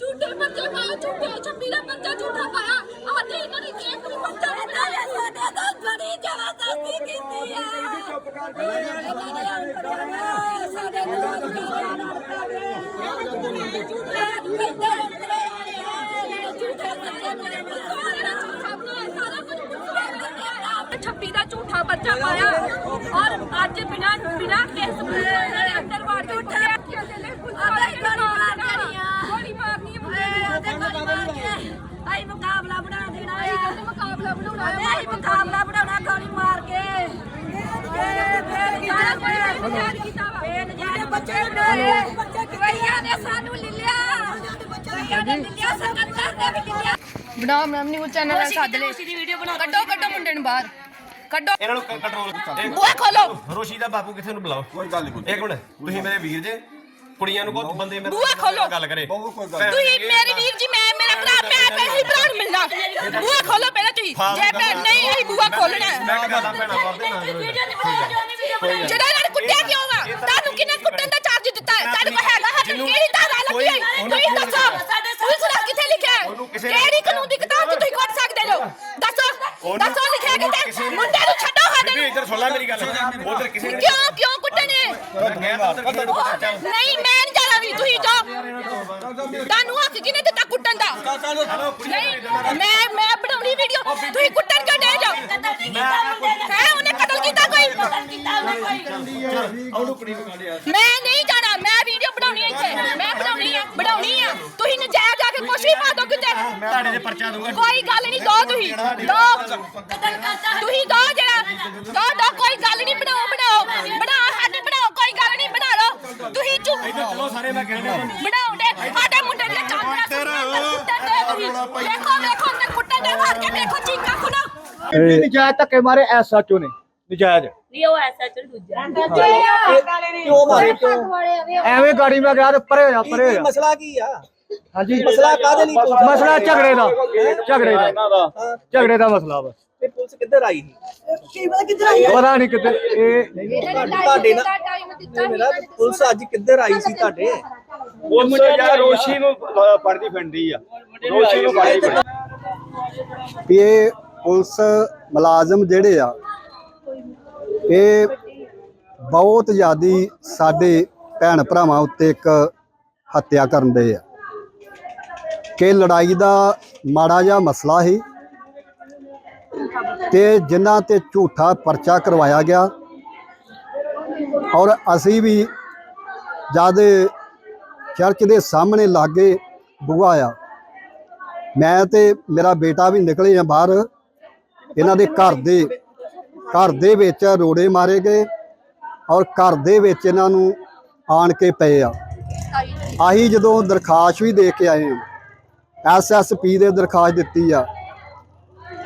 ਝੂਠੇ ਬੱਚੇ ਪਾਇਆ ਝੂਠੇ ਛੱਪੀ ਦਾ ਬੱਚਾ ਝੂਠਾ ਪਾਇਆ ਆਦੇ ਇਹਨਾਂ ਨੇ ਇੱਕ ਵੀ ਬੱਚਾ ਨਹੀਂ ਪਾਇਆ ਸਾਡੇ ਤਾਂ ਬੜੀ ਜ਼ਬਰਦਸਤੀ ਕੀਤੀ ਆ ਸਾਡੇ ਨਾਲ ਛੱਪੀ ਦਾ ਝੂਠਾ ਬੱਚਾ ਪਾਇਆ ਔਰ ਅੱਜ ਬਿਨਾ ਬਿਨਾ ਕੇਸ ਇਹਨਾਂ ਨੇ ਅੰਦਰ ਵਾੜ ਕੇ ਉੱਠਿਆ ਆਦੇ ਗੋਲੀ ਮਾਰ ਕਰੀਆਂ ਗੋਲੀ ਮਾਰਨੀ ਹੈ ਆਦੇ ਗੋਲੀ ਮਾਰ ਕੇ। ਆਈ ਮੁਕਾਬਲਾ ਬਣਾ ਦੇਣਾ ਹੈ ਮੁਕਾਬਲਾ ਬਣਾਉਣਾ ਹੈ ਆਈ ਮੁਕਾਬਲਾ ਬਣਾਉਣਾ ਗੋਲੀ ਮਾਰ ਕੇ। ਇਹ ਫੇਰ ਸਾਰਾ ਕੁਝ ਮਜ਼ਾਕ ਕੀਤਾ ਵਾ ਜਿਹੜੇ ਬੱਚੇ ਨੇ ਬੱਚੇ ਕਈਆਂ ਨੇ ਸਾਨੂੰ ਲੈ ਲਿਆ ਕਈਆਂ ਨੇ ਲੈ ਲਿਆ ਸਕੰਦਰ ਨੇ ਵੀ ਲੈ ਲਿਆ ਬਣਾ ਬਣਾ ਨਿਊਜ਼ ਚੈਨਲ ਨਾਲ ਸੱਦ ਲੈ ਕੱਢੋ ਕੱਢੋ ਮੁੰਡੇ ਨੂੰ ਬਾਹਰ। ਕੱਢੋ। ਇਹਨਾਂ ਨੂੰ ਕੰਟਰੋਲ ਕੀਤਾ। ਬੂਹਾ ਖੋਲੋ। ਰੋਸ਼ੀ ਦਾ ਬਾਪੂ ਕਿੱਥੇ ਨੂੰ ਬੁਲਾਓ? ਕੋਈ ਗੱਲ ਨਹੀਂ ਇੱਕ ਮਿੰਟ ਤੁਸੀਂ ਮੇਰੇ ਵੀਰ ਜੇ। ਕੁੜੀਆਂ ਨੂੰ ਕਹੋ ਬੰਦੇ ਮੇਰੇ ਬੂਹਾ ਖੋਲੋ। ਗੱਲ ਕਰੇ। ਕੋਈ ਤੁਸੀਂ ਮੇਰੀ ਵੀਰ ਜੀ ਮੈਂ ਮੇਰਾ ਭਰਾ ਮੈਂ ਤੇ ਹੀ ਭਰਾ ਨੂੰ ਮਿਲਣਾ। ਬੂਹਾ ਖੋਲੋ ਪਹਿਲਾਂ ਤੁਸੀਂ। ਜੇ ਭੈਣ ਨਹੀਂ ਅਸੀਂ ਬੂਹਾ ਖੋਲਣਾ। ਮੈਂ ਕਹਦਾ ਭੈਣਾ ਕਰਦੇ ਨਾ ਜਿਹੜਾ ਇਹਨਾਂ ਨੇ ਕੁੱਟਿਆ ਕਿਉਂ ਵਾ? ਤੁਹਾਨੂੰ ਕਿਹਨੇ ਕੁੱਟਣ ਦਾ ਚਾਰਜ ਦਿੱਤਾ? ਹੈ ਤੁਹਾਡੇ ਕੋਲ ਹੈਗਾ ਹੈ ਜਿਹਨੂੰ- ਕਿਹੜੀ ਧਾਰਾ ਲੱਗੀ ਹੈ ਤੁਸੀਂ ਦੱਸੋ ਪੁਲਿਸ ਦਾ ਕਿੱਥੇ ਲਿਖਿਆ ਉਹਨੂੰ ਹੈ ਕਿਸੇ ਨੇ- ਕਿਹੜੀ ਕਾਨੂੰਨ ਦੀ ਕਿਤਾਬ 'ਚ ਤੁਸੀਂ ਕੁੱਟ ਸਕਦੇ ਜੋ ਦੱਸੋ ਉਹਨੂੰ- ਦੱਸੋ ਲਿਖਿਆ ਉਹਨੂੰ ਕਿਤੇ ਕਿਸੇ ਨੇ- ਮੁੰਡੇ ਨੂੰ ਛੱਡੋ ਸਾਡੇ ਬੀਬੀ ਨੂੰ ਇੱਧਰ ਸੁਣ ਲੈ ਮੇਰੀ ਗੱਲ ਉਧਰ ਕਿਸੇ ਨੇ ਕਿਉਂ ਕਿਉਂ ਕਿਸੇ ਨੂੰ ਨਹੀਂ ਮੈਂ ਨਹੀਂ ਜਾਣਾ ਵੀ ਤੁਸੀਂ ਜਾਓ ਤੁਹਾਨੂੰ ਹੱਕ ਕਿਹਨੇ ਦਿੱਤਾ ਕੁੱਟਣ ਦਾ ਨਹੀਂ ਮੈਂ ਮੈਂ ਬਣਾਉਣੀ ਵੀਡੀਓ ਤੁਸੀਂ ਕੁੱਟਣ ਕਿਉਂ ਦੇ ਜਾਓ ਹੈ ਉਹਨੇ ਕਤਲ ਕੀਤਾ ਕੋਈ ਮੈਂ ਨਹੀਂ ਜਾਣਾ ਮੈਂ ਵੀਡੀਓ ਬਣਾਉਣੀ ਹੈ ਇੱਥੇ ਮੈਂ ਬਣਾਉਣੀ ਹੈ ਬਣਾਉਣੀ ਆ ਤੁਸੀਂ ਨਜਾਇਜ਼ ਜਾ ਕੇ ਕੁਛ ਵੀ ਪਾ ਦੋ ਕਿਤੇ ਤੁਹਾਡੇ ਦੇ ਪਰਚਾ ਦੂੰਗਾ ਕੋਈ ਗੱਲ ਨਹੀਂ ਦੋ ਤੁਸੀਂ ਦੋ ਤੁਸੀਂ ਦੋ ਜਿਹੜਾ ਦੋ ਦੋ ਕੋਈ ਗੱਲ ਨਹੀਂ ਬਣਾਓ ਬਣਾਓ। ਬਣਾਓ ਸਾਡੀ ਬਣਾਓ ਕੋਈ ਗੱਲ ਨਹੀਂ ਬਣਾ ਲਓ। ਤੁਸੀਂ ਚੁੱਪ ਚਲੋ ਸਾਰੇ ਮੈਂ ਡਿਆ ਤੁਹਾਨੂੰ। ਬਣਾਉਂਦੇ ਸਾਡੇ ਮੁੰਡੇ ਦੀਆਂ ਚਾਦਰਾਂ ਕੁੱਟਣ ਦੇ ਤੁਸੀਂ। ਦੇਖੋ ਦੇਖੋ ਅੰਦਰ ਕੁੱਟਣ ਦੇ ਮਾਰ ਕੇ ਦੇਖੋ ਚੀਕਾਂ ਖੁਣਾ। ਇੰਨੀ ਨਜਾਇਜ਼ ਧੱਕੇ ਮਾਰੇ ਐਸਐਚਓ ਨੇ। ਨਜਾਇਜ਼। ਨਹੀਂ ਉਹ ਐਸਾ ਚਲ ਦੂਜਾ। ਕਿਉਂ ਮਾਰੇ? ਕਿਉਂ ਐਵੇਂ ਗਾੜੀ ਮੈਂ ਗਿਆ ਤੇ ਪਰੇ ਹੋ ਜਾ ਪਰੇ ਹੋ ਜਾ। ਮਸਲਾ ਕੀ ਆ? ਹਾਂਜੀ। ਮਸਲਾ ਕਾਹਦੇ ਲਈ? ਮਸਲਾ ਝਗੜੇ ਦਾ ਝਗੜੇ ਦਾ। ਝਗੜੇ ਦਾ ਮਸਲਾ ਬਸ। ਤੇ ਪੁਲਿਸ ਕਿੱਧਰ ਆਈ ਸੀ? ਪਤਾ ਨਹੀਂ ਕਿਤੇ ਇਹ ਤੁਹਾਡੇ ਨਾਲ ਨਹੀਂ ਮੇਰਾ ਪੁਲਿਸ ਅੱਜ ਕਿੱਧਰ ਆਈ ਸੀ ਤੁਹਾਡੇ? ਉਸ ਯਾਰ ਰੋਸ਼ੀ ਨੂੰ ਪੜਦੀ ਫਿਰਦੀ ਆ। ਰੋਸ਼ੀ ਨੂੰ ਪੜਦੀ ਫਿਰਦੀ ਇਹ ਪੁਲਿਸ ਮੁਲਾਜ਼ਮ ਜਿਹੜੇ ਆ ਇਹ ਬਹੁਤ ਜ਼ਿਆਦੀ ਸਾਡੇ ਭੈਣ ਭਰਾਵਾਂ ਉੱਤੇ ਇੱਕ ਹੱਤਿਆ ਕਰਨ ਦੇ ਆ। ਕਿ ਲੜਾਈ ਦਾ ਮਾੜਾ ਜਿਹਾ ਮਸਲਾ ਸੀ ਤੇ ਜਿਨ੍ਹਾਂ ਤੇ ਝੂਠਾ ਪਰਚਾ ਕਰਵਾਇਆ ਗਿਆ। ਔਰ ਅਸੀਂ ਵੀ ਜਦ ਚਰਚ ਦੇ ਸਾਹਮਣੇ ਲਾਗੇ ਬੂਹਾ ਆ ਮੈਂ ਤੇ ਮੇਰਾ ਬੇਟਾ ਵੀ ਨਿਕਲੇ ਆ ਬਾਹਰ। ਇਹਨਾਂ ਦੇ ਘਰ ਦੇ ਘਰ ਦੇ ਵਿੱਚ ਰੋੜੇ ਮਾਰੇ ਗਏ ਔਰ ਘਰ ਦੇ ਵਿੱਚ ਇਹਨਾਂ ਨੂੰ ਆਣ ਕੇ ਪਏ ਆ। ਆਹੀ ਜਦੋਂ ਦਰਖਾਸਤ ਵੀ ਦੇ ਕੇ ਆਏ ਹਾਂ ਐਸਐਸਪੀ ਦੇ ਦਰਖਾਸਤ ਦਿੱਤੀ ਆ।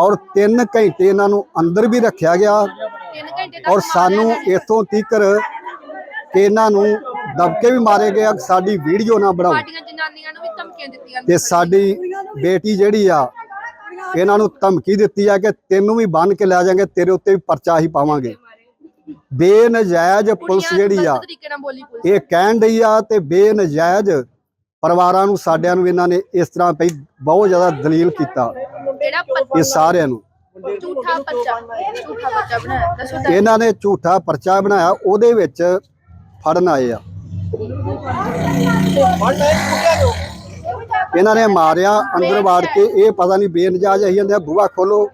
ਔਰ 3 ਘੰਟੇ ਇਹਨਾਂ ਨੂੰ ਅੰਦਰ ਵੀ ਰੱਖਿਆ ਗਿਆ। 3 ਘੰਟੇ ਤੱਕ ਔਰ ਸਾਨੂੰ ਇਥੋਂ ਤੀਕਰ ਕਿ ਇਹਨਾਂ ਨੂੰ ਦਬਕੇ ਵੀ ਮਾਰੇ ਗਏ ਕਿ ਸਾਡੀ ਵੀਡੀਓ ਨਾ ਬਣਾਓ। ਤੇ ਸਾਡੀ ਬੇਟੀ ਜਿਹੜੀ ਆ ਇਹਨਾਂ ਨੂੰ ਧਮਕੀ ਦਿੱਤੀ ਆ ਕਿ ਤੈਨੂੰ ਵੀ ਬੰਨ ਕੇ ਲੈ ਜਾਾਂਗੇ ਤੇਰੇ ਉੱਤੇ ਵੀ ਪਰਚਾ ਹੀ ਪਾਵਾਂਗੇ। ਬੇਨਜਾਇਜ਼ ਪੁਲਿਸ ਜਿਹੜੀ ਆ ਇਹ ਕਹਿਣ ਡਈ ਆ ਤੇ ਬੇਨਜਾਇਜ਼ ਪਰਿਵਾਰਾਂ ਨੂੰ ਸਾਡਿਆਂ ਨੂੰ ਇਹਨਾਂ ਨੇ ਇਸ ਤਰ੍ਹਾਂ ਪਈ ਬਹੁਤ ਜ਼ਿਆਦਾ ਦਲੀਲ ਕੀਤਾ ਜਿਹੜਾ ਇਹ ਸਾਰਿਆਂ ਨੂੰ ਝੂਠਾ ਬੱਚਾ ਝੂਠਾ ਬੱਚਾ ਬਣਾਇਆ ਦੱਸੋ ਤਾਂ ਇਹਨਾਂ ਨੇ ਝੂਠਾ ਪਰਚਾ ਬਣਾਇਆ ਉਹਦੇ ਵਿੱਚ ਫੜਨ ਆਏ ਆ ਇਹਨਾਂ ਨੇ ਮਾਰਿਆ ਅੰਦਰ ਵਾੜ ਕੇ ਇਹ ਪਤਾ ਨਹੀਂ ਬੇਨਜਾਇਜ਼ ਆਈ ਜਾਂਦੇ ਆ, ਬੂਹਾ ਖੋਲੋ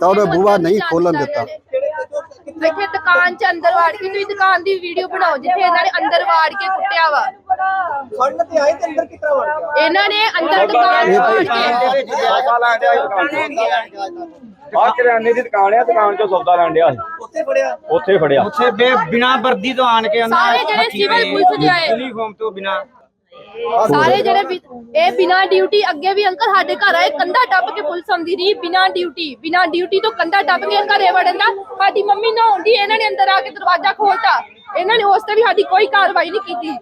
ਤਾਂ ਉਹਨੇ ਬੂਹਾ ਨਹੀਂ ਖੋਲਣ ਦਿੱਤਾ ਦਿੱਤਾ। ਇੱਥੇ ਦੁਕਾਨ 'ਚ ਅੰਦਰ ਵਾੜ ਕੇ ਤੁਸੀਂ ਦੁਕਾਨ ਦੀ ਵੀਡੀਓ ਬਣਾਓ ਜਿੱਥੇ ਇਹਨਾਂ ਨੇ ਅੰਦਰ ਵਾੜ ਕੇ ਕੁੱਟਿਆ ਵਾ ਫੜਨ ਤੇ ਆਏ ਤੇ ਅੰਦਰ ਕਿੱਦਾਂ ਵੜ ਗਿਆ? ਇਹਨਾਂ ਨੇ ਅੰਦਰ ਦੁਕਾਨ ਵਾੜ ਕੇ ਆ ਦੀ ਦੁਕਾਨ ਆ ਦੁਕਾਨ ਚੋਂ ਸੌਦਾ ਲੈਣ ਡਿਆ ਸੀ। ਉੱਥੇ ਫੜਿਆ? ਉੱਥੇ ਫੜਿਆ। ਉੱਥੇ ਬੇ ਬਿਨਾ ਵਰਦੀ ਤੋਂ ਆਣ ਕੇ ਉਹਨਾਂ ਸਾਰੇ ਜਿਹੜੇ ਸਿਵਲ ਪੁਲਿਸ ਦੇ ਆਏ। ਯੂਨੀਫਾਰਮ ਤੋਂ ਬਿਨਾ। ਸਾਰੇ ਜਿਹੜੇ ਵੀ- ਇਹ ਬਿਨਾ ਡਿਊਟੀ ਅੱਗੇ ਵੀ ਅੰਕਲ ਸਾਡੇ ਘਰ ਆਏ ਕੰਧਾ ਟੱਪ ਕੇ ਪੁਲਿਸ ਆਉਂਦੀ ਰਹੀ ਬਿਨਾ ਡਿਊਟੀ ਬਿਨਾ ਡਿਊਟੀ ਤੋਂ ਕੰਧਾ ਟੱਪ ਕੇ ਘਰੇ ਵੜਨ ਦਾ ਸਾਡੀ ਮੰਮੀ ਨਹਾਉਂਦੀ ਇਹਨਾਂ ਨੇ ਅੰਦਰ ਆ ਕੇ ਦਰਵਾਜ਼ਾ ਖੋਲਤਾ ਇਹਨਾਂ ਨੇ ਉਸ ਤੇ ਵੀ ਸਾਡੀ ਕੋਈ ਕਾਰਵਾਈ ਨਹੀਂ ਕੀਤੀ।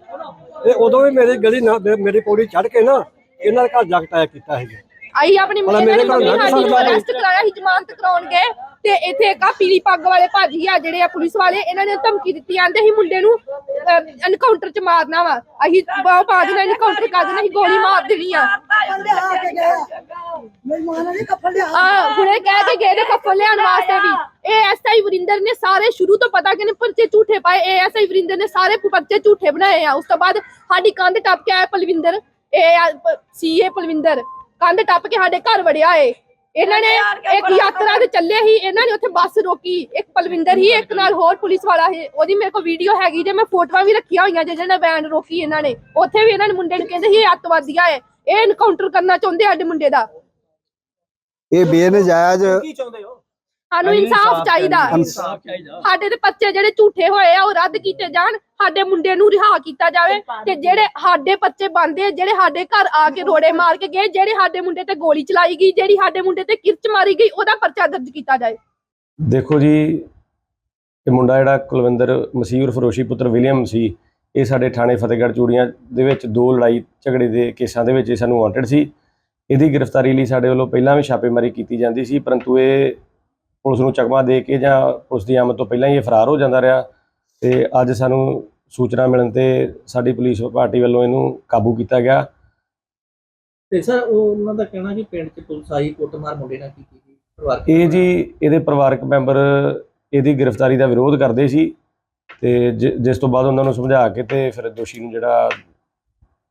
ਤੇ ਉਦੋਂ ਵੀ ਮੇਰੀ ਗਲੀ ਨਾ ਮੇਰੀ ਪੌੜੀ ਚੜ ਕੇ ਨਾ ਇਹਨਾਂ ਦੇ ਘਰ ਜਾ ਕੇ ਅਟੈਕ ਕੀਤਾ ਸੀ ਆਈ ਆਪਣੀ ਭਲਾ ਮੇਰੇ ਦੀ ਘਰ ਨੂੰ ਕਿਸੇ ਨੂੰ ਅਰੈਸਟ ਕਰਾਇਆ ਸੀ ਜ਼ਮਾਨਤ ਕਰਾਉਣ ਗਏ ਤੇ ਇੱਥੇ ਇੱਕ ਆ ਪੀਲੀ ਪੱਗ ਵਾਲੇ ਭਾਜੀ ਆ ਜਿਹੜੇ ਆ ਪੁਲਿਸ ਵਾਲੇ ਇਹਨਾਂ ਨੇ ਧਮਕੀ ਦਿੱਤੀ ਆਂਦੇ ਸੀ ਮੁੰਡੇ ਨੂੰ ਐਨਕਾਊਂਟਰ ਚ ਮਾਰਨਾ ਵਾ। ਅਸੀਂ ਬਾਹ ਪਾ ਦੇਣਾ ਐਨਕਾਊਂਟਰ ਕਰ ਦੇਣਾ ਅਸੀਂ ਗੋਲੀ ਮਾਰ ਦੇਣੀ ਆ। ਆ ਹੁਣੇ ਕਹਿ ਕੇ ਗਏ ਨੇ ਕੱਫਲ ਲਿਆਉਣ ਵਾਸਤੇ ਵੀ। ਐਸਆਈ ਵਰਿੰਦਰ ਨੇ ਸਾਰੇ ਸ਼ੁਰੂ ਤੋਂ ਪਤਾ ਕਿ ਨੇ ਪਰਚੇ ਝੂਠੇ ਪਾਏ। ਐਸਆਈ ਵਰਿੰਦਰ ਨੇ ਸਾਰੇ ਪਰਚੇ ਝੂਠੇ ਬਣਾਏ ਆ। ਉਸ ਤੋਂ ਬਾਅਦ ਸਾਡੀ ਕੰਧ ਟੱਪ ਕੇ ਆਇਆ ਪਲਵਿੰਦਰ। ਇਹ ਸੀਏ ਪਲਵਿੰਦਰ। ਕੰਧ ਟੱਪ ਕੇ ਸਾਡੇ ਘਰ ਵੜਿਆ ਏ। ਇਹਨਾਂ ਨੇ ਇੱਕ ਯਾਤਰਾ ਤੇ ਚੱਲੇ ਸੀ। ਇਹਨਾਂ ਨੇ ਉੱਥੇ ਬੱਸ ਰੋਕੀ। ਇੱਕ ਪਲਵਿੰਦਰ ਹੀ ਇੱਕ ਨਾਲ ਹੋਰ ਪੁਲਿਸ ਵਾਲਾ ਸੀ। ਉਹਦੀ ਮੇਰੇ ਕੋਲ ਵੀਡੀਓ ਹੈਗੀ ਜੇ। ਮੈਂ ਫੋਟੋਆਂ ਵੀ ਰੱਖੀਆਂ ਹੋਈਆਂ ਜਿਹਨਾਂ ਵੈਨ ਰੋਕੀ ਇਹਨਾਂ ਨੇ। ਉੱਥੇ ਵੀ ਇਹਨਾਂ ਨੇ ਮੁੰਡੇ ਨੂੰ ਕਹਿੰਦੇ ਸੀ ਇਹ ਅੱਤਵਾਦੀਆਂ ਏ। ਇਹ ਐਨਕਾਊਂਟਰ ਕਰਨਾ ਚਾਹੁੰਦੇ ਸਾਡੇ ਮੁੰਡੇ ਦਾ। ਇਹ ਬੇਨਜਾਇਜ਼ ਕੀ ਚਾਹੁੰਦੇ ਹੋ? ਸਾਨੂੰ ਇਨਸਾਫ ਚਾਹੀਦਾ ਇਨਸਾਫ ਚਾਹੀਦਾ। ਸਾਡੇ ਤੇ ਬੱਚੇ ਜਿਹੜੇ ਝੂਠੇ ਹੋਏ ਆ ਉਹ ਰੱਦ ਕੀਤੇ ਜਾਣ ਸਾਡੇ ਮੁੰਡੇ ਨੂੰ ਰਿਹਾ ਕੀਤਾ ਜਾਵੇ ਤੇ ਜਿਹੜੇ ਸਾਡੇ ਬੱਚੇ ਬੰਦੇ ਜਿਹੜੇ ਸਾਡੇ ਘਰ ਆ ਕੇ ਰੋੜੇ ਮਾਰ ਕੇ ਗਏ ਜਿਹੜੇ ਸਾਡੇ ਮੁੰਡੇ ਤੇ ਗੋਲੀ ਚਲਾਈ ਗਈ ਜਿਹੜੀ ਸਾਡੇ ਮੁੰਡੇ ਤੇ ਕਿਰਚ ਮਾਰੀ ਗਈ ਉਹਦਾ ਪਰਚਾ ਦਰਜ ਕੀਤਾ ਜਾਏ। ਦੇਖੋ ਜੀ ਇਹ ਮੁੰਡਾ ਜਿਹੜਾ ਕੁਲਵਿੰਦਰ ਮਸੀਹ ਫਰੋਸ਼ੀ ਪੁੱਤਰ ਵਿਲੀਅਮ ਸੀ ਇਹ ਸਾਡੇ ਥਾਣੇ ਫਤਿਹਗੜ੍ਹ ਚੂੜੀਆਂ ਦੇ ਵਿੱਚ ਦੋ ਲੜਾਈ ਝਗੜੇ ਦੇ ਕੇਸਾਂ ਦੇ ਵਿੱਚ ਇਹ ਸਾਨੂੰ ਵਾਂਟਡ ਸੀ। ਇਹਦੀ ਗ੍ਰਿਫਤਾਰੀ ਲਈ ਸਾਡੇ ਵੱਲੋਂ ਪਹਿਲਾਂ ਵੀ ਛਾਪੇਮਾਰੀ ਕੀਤੀ ਜਾਂਦੀ ਸੀ ਪਰੰਤੂ ਇਹ ਪੁਲਿਸ ਨੂੰ ਚਕਮਾ ਦੇ ਕੇ ਜਾਂ ਪੁਲਿਸ ਦੀ ਆਮਦ ਤੋਂ ਪਹਿਲਾਂ ਹੀ ਇਹ ਫਰਾਰ ਹੋ ਜਾਂਦਾ ਰਿਹਾ ਤੇ ਅੱਜ ਸਾਨੂੰ ਸੂਚਨਾ ਮਿਲਣ ਤੇ ਸਾਡੀ ਪੁਲਿਸ ਪਾਰਟੀ ਵੱਲੋਂ ਇਹਨੂੰ ਕਾਬੂ ਕੀਤਾ ਗਿਆ। ਤੇ ਸਰ ਉਹ ਉਹਨਾਂ ਦਾ ਕਹਿਣਾ ਕਿ ਪਿੰਡ 'ਚ ਪੁਲਿਸ ਆਈ ਕੁੱਟਮਾਰ ਮੁੰਡੇ ਨਾਲ ਕੀਤੀ ਗਈ ਪਰਿਵਾਰ ਇਹ ਜੀ ਇਹਦੇ ਪਰਿਵਾਰਕ ਮੈਂਬਰ ਇਹਦੀ ਗ੍ਰਿਫਤਾਰੀ ਦਾ ਵਿਰੋਧ ਕਰਦੇ ਸੀ ਤੇ ਜਿਸ ਤੋਂ ਬਾਅਦ ਉਹਨਾਂ ਨੂੰ ਸਮਝਾ ਕੇ ਤੇ ਫਿਰ ਦੋਸ਼ੀ ਨੂੰ ਜਿਹੜਾ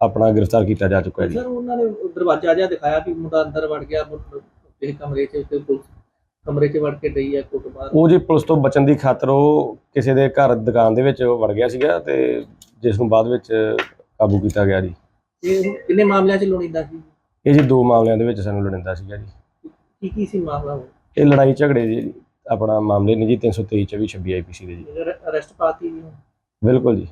ਆਪਣਾ ਗ੍ਰਿਫਤਾਰ ਕੀਤਾ ਜਾ ਚੁੱਕਾ ਹੈ ਜੀ। ਸਰ ਉਹਨਾਂ ਨੇ ਦਰਵਾਜ਼ਾ ਜਿਹਾ ਦਿਖਾਇਆ ਕਿ ਮੁੰਡਾ ਅੰਦਰ ਵੜ ਗਿਆ ਇਹ ਕਮਰੇ 'ਚ ਤੇ ਪੁਲਿਸ ਕਮਰੇ 'ਚ ਵੜ ਕੇ ਡਈ ਹੈ ਕੁੱਟਮਾਰ ਉਹ ਜੀ ਪੁਲਿਸ ਤੋਂ ਬਚਣ ਦੀ ਖਾਤਰ ਉਹ ਕਿਸੇ ਦੇ ਘਰ ਦੁਕਾਨ ਦੇ ਵਿੱਚ ਵੜ ਗਿਆ ਸੀਗਾ ਤੇ ਜਿਸ ਨੂੰ ਬਾਅਦ ਵਿੱਚ ਕਾਬੂ ਕੀਤਾ ਗਿਆ ਜੀ। ਇਹ ਕਿੰਨੇ ਮਾਮਲਿਆਂ 'ਚ ਲੋੜੀਂਦਾ ਸੀ? ਇਹ ਜੀ ਦੋ ਮਾਮਲਿਆਂ ਦੇ ਵਿੱਚ ਸਾਨੂੰ ਲੜਿੰਦਾ ਸੀਗਾ ਜੀ। ਕੀ ਕੀ ਸੀ ਮਾਮਲਾ ਉਹ? ਇਹ ਲੜਾਈ ਝਗੜੇ ਜੀ ਆਪਣਾ ਮਾਮਲੇ ਨੇ ਜੀ 323 24 26 ਆਈਪੀਸੀ ਦੇ ਜੀ। ਅਰੈਸਟ ਪਾਤੀ ਜੀ ਬਿਲਕੁਲ ਜੀ।